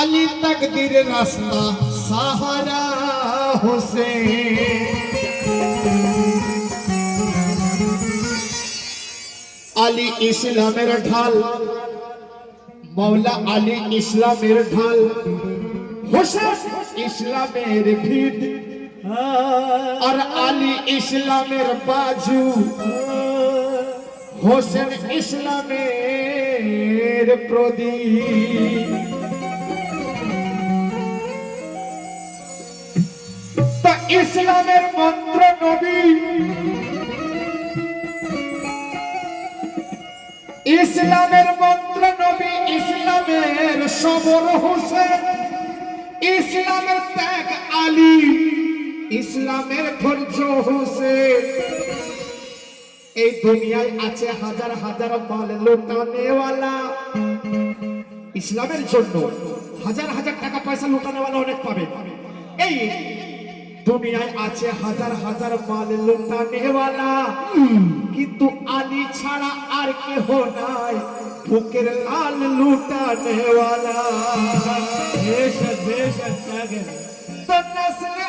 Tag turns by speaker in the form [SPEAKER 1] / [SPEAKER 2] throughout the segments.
[SPEAKER 1] আলী তকদির রাস্তা, সাহারা হোসেন। আলী ইসলামের ঢাল, মৌলা আলী ইসলামের ঢাল। হোসেন ইসলামের ভিত, আর আলী ইসলামের বাজু। হোসেন ইসলামের প্রদীপ। ইসলামের মন্ত্র নবী। ইসলামের মন্ত্র নবী, ইসলামের সবর হোসেন। ইসলামের ত্যাগ আলী। ইসলামের ধৈর্য হোসেন। এই দুনিয়ায় আছে হাজার হাজার মাল লুটানেওয়ালা। ইসলামের জন্য হাজার হাজার টাকা পয়সা লুটানেওয়ালা অনেক পাবে। এই দুনিয়ায় আছে হাজার হাজার মাল লোটা নেওয়ালা কিন্তু আলি ছাড়া আর কেহ নাই বুকের লাল লুটা নেওয়ালা বেশ
[SPEAKER 2] বেশ তো নসলে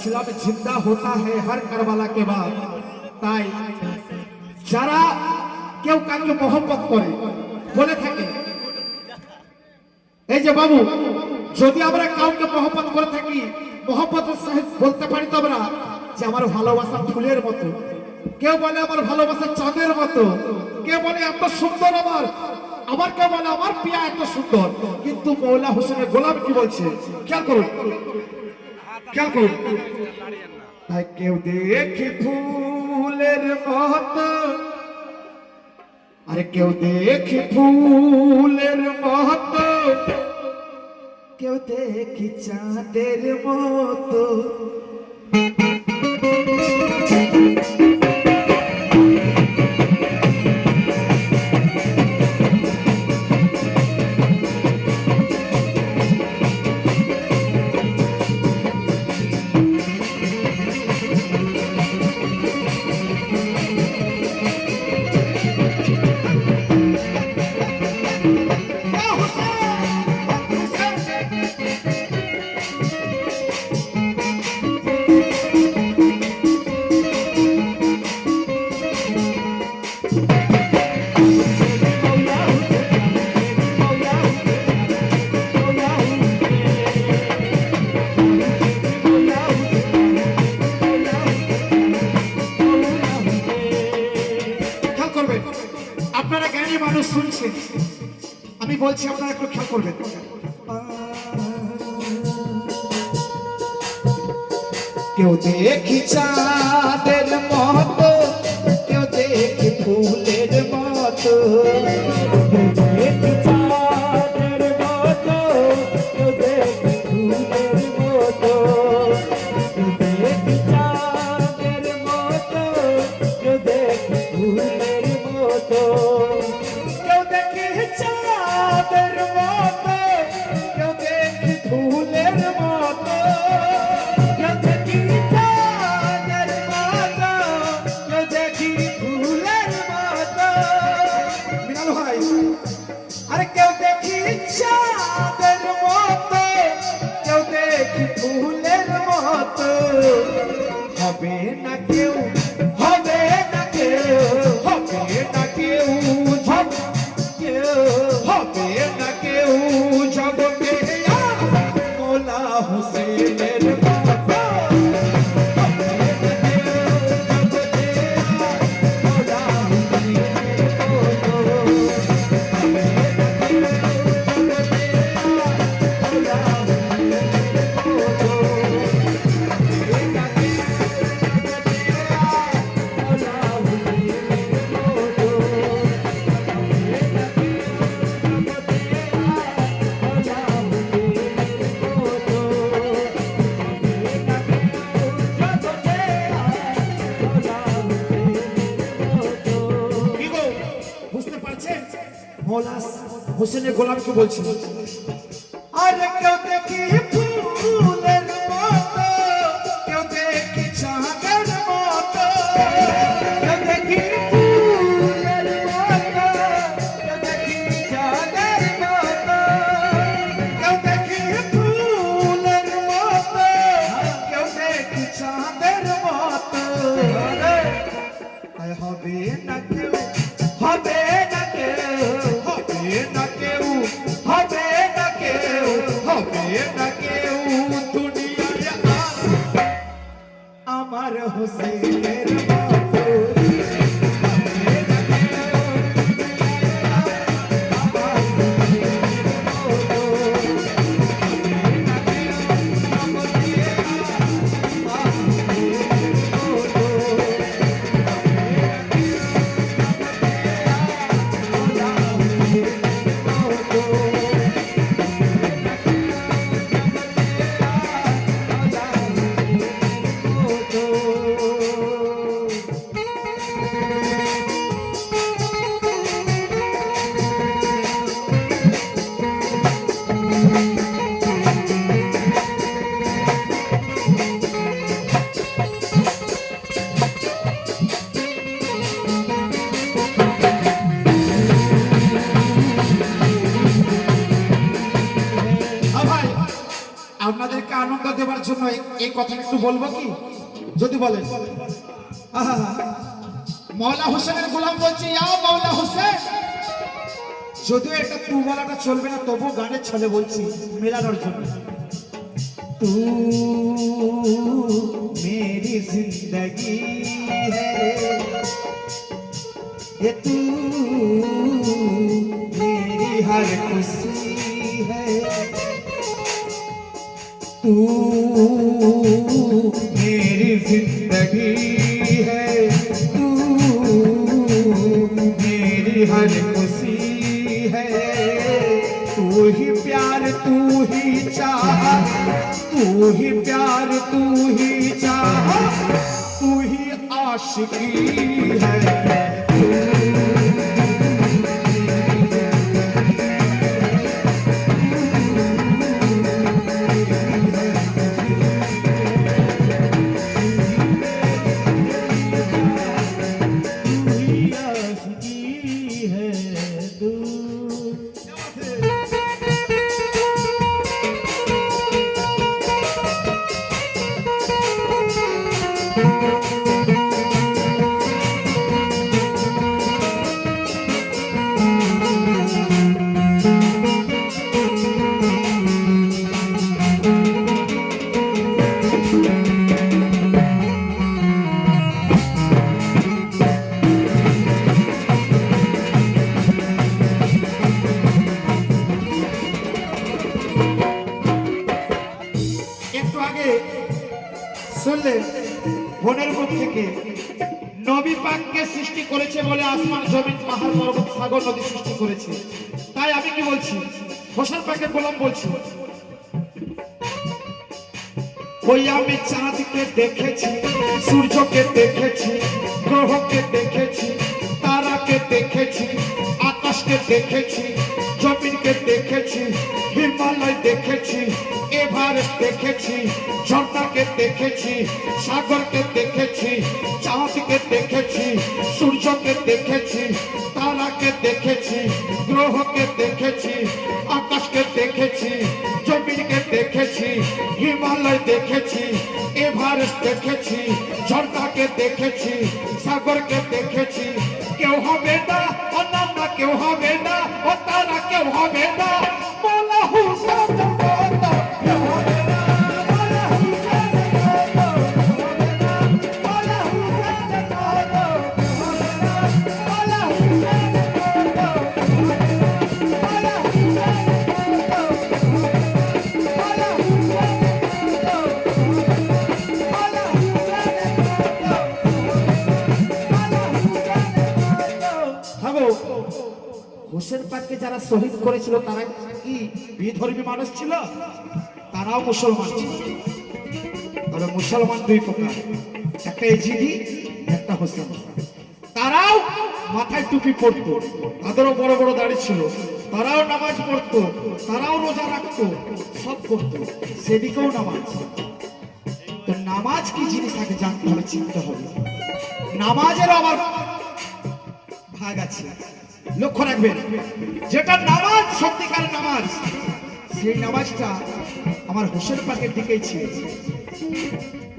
[SPEAKER 1] ইসলাম জিন্দা হতা হে হর কারবালা কে বাদ। তাই যারা কেউ কাউকে মহব্বত করে, বলে থাকে, এই যে বাবু, যদি আমরা কাউকে মহব্বত করে থাকি, মহব্বত বলতে পারি তো আমরা যে আমার ভালোবাসা ফুলের মতো। কেউ বলে আমার ভালোবাসা চাঁদের মতো। কেউ বলে এত সুন্দর আমার। আমার কেউ বলে আমার পিয়া এত সুন্দর। কিন্তু মৌলা হোসেনের গোলাম কি বলছে? খেয়াল করুন। খেয়াল করুন। তাই কেউ দেখি ফুলের মতো। আরে, কেউ দেখি ফুলের মতো। কেউ দেখি চাঁদের মতো। আমি বলছি আপনারা একটু খেয়াল করবেন। কেউ দেখি চাঁদের মতো কেউ দেখি ফুলের মতো। হোসেনের গোলামকে বলছি?
[SPEAKER 2] আরে কেউ দেখি ফুলের মতো, কেউ দেখি চাঁদের মতো। কেউ দেখি ফুলের মতো, কেউ দেখি চাঁদের মতো।
[SPEAKER 1] কেউ দেখি ফুলের মতো, কেউ দেখি চাঁদের মতো। তাই হবে না কেউ। জন্য এই কথা একটু বলব কি? যদি বলেন। মৌলা হোসেনের গোলাম বলছি মৌলা হোসেন। যদিও এটা তু বলাটা চলবে না তবু গানের ছলে বলছি, মেলানোর জন্য।
[SPEAKER 2] তু মেরি জিন্দগি হে। তু মেরি হর খুশি तू मेरी ज़िंदगी है। तू मेरी हर खुशी है। तू ही प्यार, तू ही चाह। तू ही प्यार, तू ही चाह। तू ही आशिकी है।
[SPEAKER 1] সাগর নদী সৃষ্টি করেছে। তাই আমি কি বলছি? হোসেন পাকে গোলাম বলছি। ওই আমি চাঁদকে দেখেছি, সূর্যকে দেখেছি, গ্রহকে দেখেছি, তারাকে দেখেছি, আকাশকে দেখেছি জমিনকে দেখেছি হিমালয় দেখেছি এভারেস্ট দেখেছি ঝর্ণাকে দেখেছি সাগরকে দেখেছি চাঁদকে দেখেছি সূর্যকে দেখেছি তারাকে দেখেছি গ্রহকে দেখেছি আকাশকে দেখেছি জমিনকে দেখেছি হিমালয় দেখেছি এভারেস্ট দেখেছি ঝর্ণাকে দেখেছি সাগরকে দেখেছি কেউ হবে না অন্যান্য কেউ হবে না ও তারা কেউ হবে না মোলা হুসেন মতো কেউ হবে হোসেন পাককে যারা শহীদ করেছিল, তারা কি বিধর্মী মানুষ ছিল? তারাও মুসলমান ছিল। তবে মুসলমান দুই প্রকার। একটা এজিদি একটা হোসেন তারাও মাথায় টুপি পরতো, তাদেরও বড় বড় দাড়ি ছিল। তারাও নামাজ পড়তো, তারাও রোজা রাখতো, সব করতো। সেদিকেও নামাজ। তো নামাজ কি জিনিস আগে জানতে হবে, চিনতে হবে। নামাজের আবার ভাগ আছে। লক্ষ্য রাখবেন, যেটা নামাজ সত্যিকার নামাজ, সেই নামাজটা আমার হোসেন পাকের দিকেই ছিল।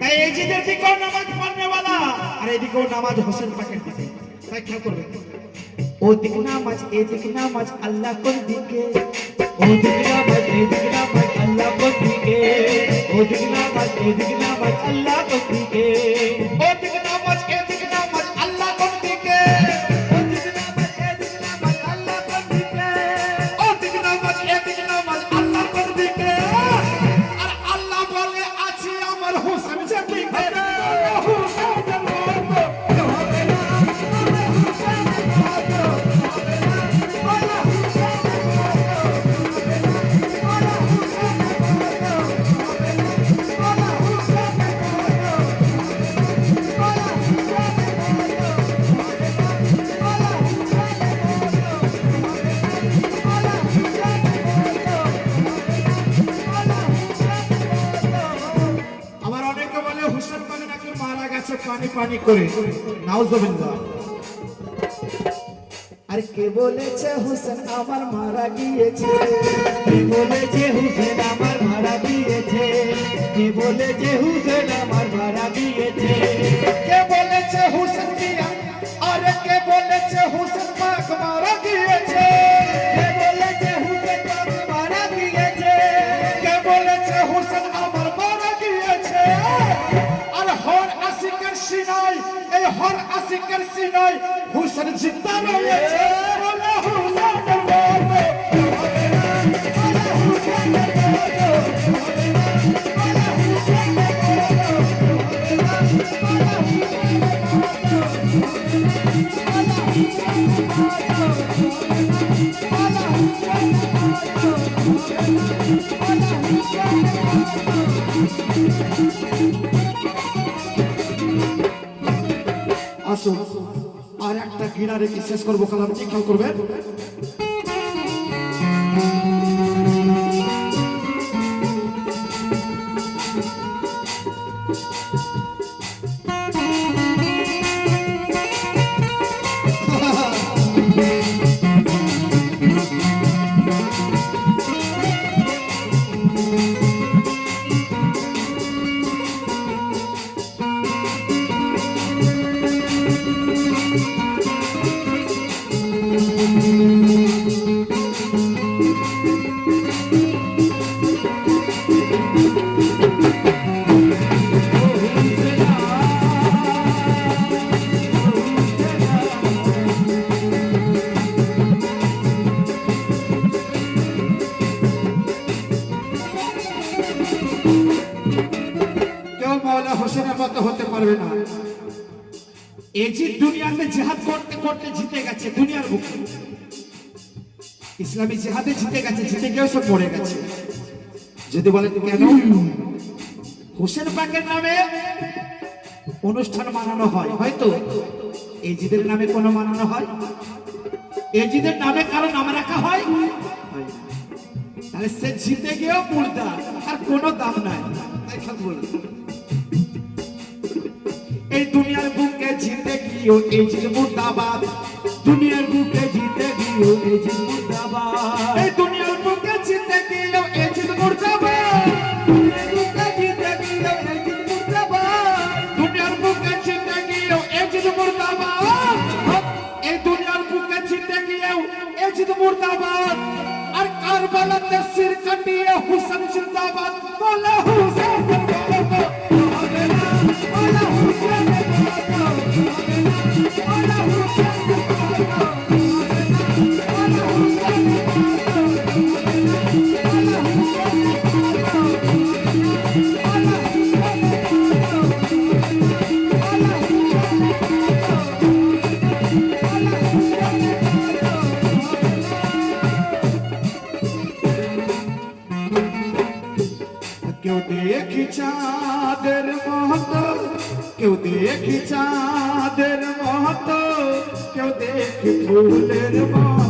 [SPEAKER 1] তাই এজিদের দিকেও নামাজ পড়বে বলা আর এদিকেও নামাজ হোসেন পাকের দিকে। তাই খেয়াল করবে ও দিক নামাজ এ দিক নামাজ আল্লাহ কোন দিকে? ও দিক নামাজ এ দিক নামাজ আল্লাহ কোন দিকে? ও দিক নামাজ এ দিক নামাজ আল্লাহ কোন দিকে? পানি করে। নাউজুবিল্লাহ আর কে বলেছে হোসেন আমার মারা গিয়েছে?
[SPEAKER 2] কে বলেছে হুসেন আমার মারা গিয়েছে? কে বলেছে হুসেন আমার
[SPEAKER 1] মারা গিয়েছে?
[SPEAKER 2] কে বলেছে হোসেন দিয়া আরে
[SPEAKER 1] কে বলেছে হোসেন হর আশিকের সিনাই হোসেন জিন্দা রয়েছে বলে হোসেন আসুন আর একটা গিরা রেখে শেষ করব কালাম কি খেয়াল করবেন? হতে পারবে না। এই যে দুনিয়াতে জেহাদ করতে করতে জিতে গেছে, দুনিয়ার বুকে। ইসলামী জেহাদে জিতে গেছে, জিতে গিয়েও সব মরে গেছে। যদি বলেন কেন? হোসেন পাকের নামে অনুষ্ঠান মানানো হয়, হয়তো? এজিদের নামে কোনো মানানো হয়? এজিদের নামে কারও নাম রাখা হয়? তাহলে সে জিতে গিয়েও মুর্দা আর কোনো দাম নাই। তাই খেয়াল করুন। এই দুনিয়ার বুকে জিতে গিয়েও এই জিত মুর্দাবাদ।
[SPEAKER 2] দুনিয়ার বুকে জিতে গিয়েও এই যে মুর্দাবাদ।
[SPEAKER 1] দেখি চাঁদের মতো কেউ দেখি ফুলের মতো।